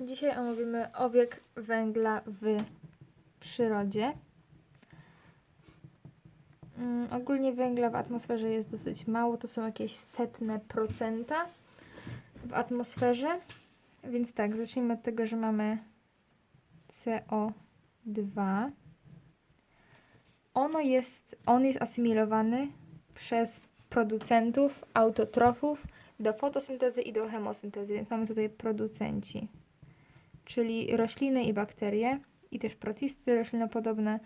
Dzisiaj omówimy obieg węgla w przyrodzie. Mm, ogólnie węgla w atmosferze jest dosyć mało, to są jakieś setne procenta w atmosferze. Więc tak, zacznijmy od tego, że mamy CO2. Ono jest, on jest asymilowany przez producentów, autotrofów do fotosyntezy i do chemosyntezy, więc mamy tutaj producenci, czyli rośliny i bakterie i też protisty roślinopodobne.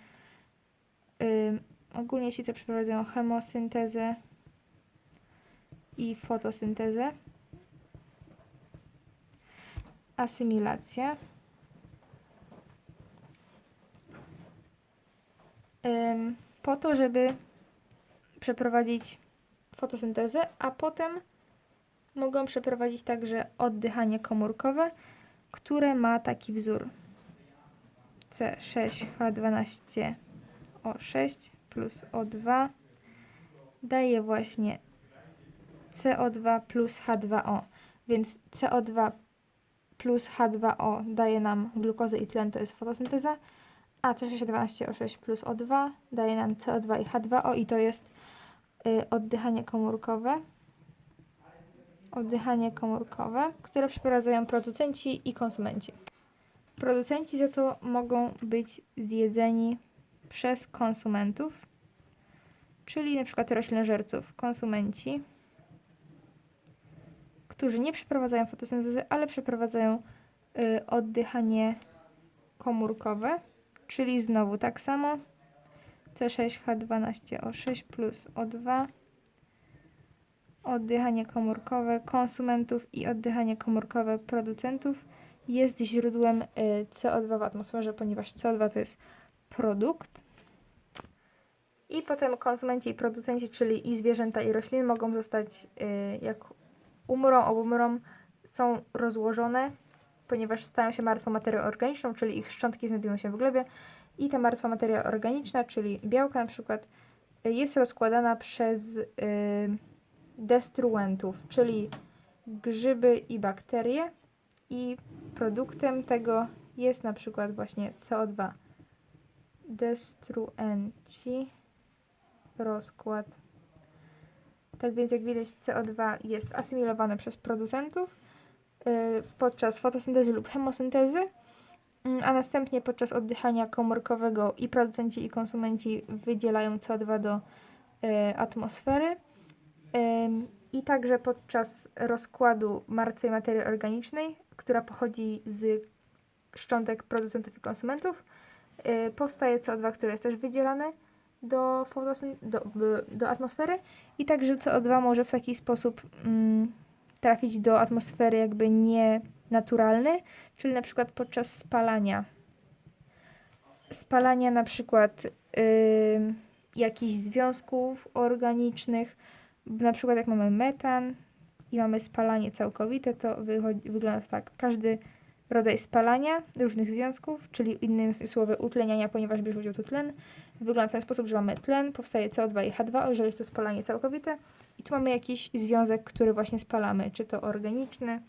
Ym, ogólnie ci, co przeprowadzają chemosyntezę i fotosyntezę. Asymilacja. Ym, po to, żeby przeprowadzić fotosyntezę, a potem mogą przeprowadzić także oddychanie komórkowe, które ma taki wzór? C6H12O6 plus O2 daje właśnie CO2 plus H2O, więc CO2 plus H2O daje nam glukozę i tlen, to jest fotosynteza, a C6H12O6 plus O2 daje nam CO2 i H2O i to jest y, oddychanie komórkowe oddychanie komórkowe, które przeprowadzają producenci i konsumenci. Producenci za to mogą być zjedzeni przez konsumentów, czyli przykład roślinożerców, konsumenci, którzy nie przeprowadzają fotosyntezy, ale przeprowadzają y, oddychanie komórkowe, czyli znowu tak samo C6H12O6 plus O2 oddychanie komórkowe konsumentów i oddychanie komórkowe producentów jest źródłem y, CO2 w atmosferze, ponieważ CO2 to jest produkt. I potem konsumenci i producenci, czyli i zwierzęta, i rośliny mogą zostać, y, jak umrą, obumrą, są rozłożone, ponieważ stają się martwą materią organiczną, czyli ich szczątki znajdują się w glebie. I ta martwa materia organiczna, czyli białka na przykład, y, jest rozkładana przez destruentów, czyli grzyby i bakterie i produktem tego jest na przykład właśnie CO2. Destruenci, rozkład. Tak więc jak widać CO2 jest asymilowane przez producentów yy, podczas fotosyntezy lub chemosyntezy, yy, a następnie podczas oddychania komórkowego i producenci i konsumenci wydzielają CO2 do yy, atmosfery. I także podczas rozkładu martwej materii organicznej, która pochodzi z szczątek producentów i konsumentów, y, powstaje CO2, które jest też wydzielane do, do, do atmosfery i także CO2 może w taki sposób mm, trafić do atmosfery jakby nie naturalny, czyli na przykład podczas spalania. Spalania na przykład jakichś związków organicznych, na przykład jak mamy metan i mamy spalanie całkowite, to wychodzi, wygląda to tak. Każdy rodzaj spalania różnych związków, czyli innymi słowy utleniania, ponieważ bierze udział tu tlen, wygląda w ten sposób, że mamy tlen, powstaje CO2 i H2O, jeżeli jest to spalanie całkowite i tu mamy jakiś związek, który właśnie spalamy, czy to organiczny,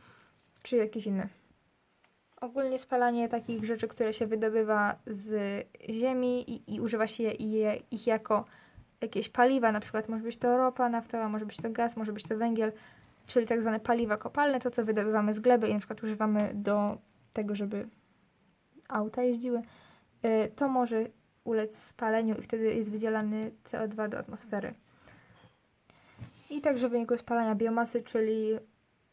czy jakiś inny. Ogólnie spalanie takich rzeczy, które się wydobywa z ziemi i, i używa się je, ich jako jakieś paliwa, na przykład może być to ropa naftowa, może być to gaz, może być to węgiel, czyli tak zwane paliwa kopalne, to co wydobywamy z gleby i na przykład używamy do tego, żeby auta jeździły, y, to może ulec spaleniu i wtedy jest wydzielany CO2 do atmosfery. I także w wyniku spalania biomasy, czyli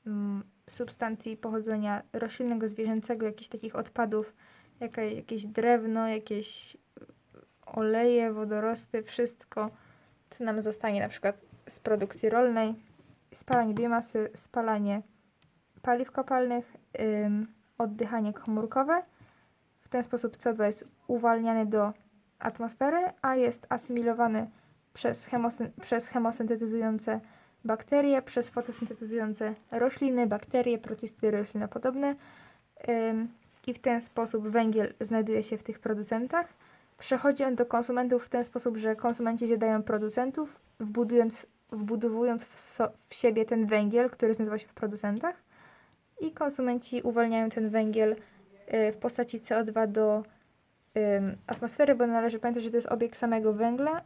mm, substancji pochodzenia roślinnego, zwierzęcego, jakichś takich odpadów, jakieś drewno, jakieś oleje, wodorosty, wszystko, nam zostanie na przykład z produkcji rolnej, spalanie biomasy, spalanie paliw kopalnych, ym, oddychanie komórkowe. W ten sposób CO2 jest uwalniany do atmosfery, a jest asymilowany przez, chemosyn- przez chemosyntetyzujące bakterie, przez fotosyntetyzujące rośliny, bakterie, protisty roślinopodobne. Ym, I w ten sposób węgiel znajduje się w tych producentach. Przechodzi on do konsumentów w ten sposób, że konsumenci zjadają producentów, wbudując, wbudowując w, so, w siebie ten węgiel, który znajdował się w producentach. i konsumenci uwalniają ten węgiel y, w postaci CO2 do ym, atmosfery, bo należy pamiętać, że to jest obieg samego węgla,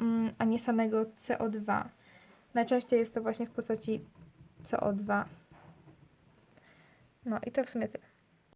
mm, a nie samego CO2. Najczęściej jest to właśnie w postaci CO2. No i to w sumie tyle.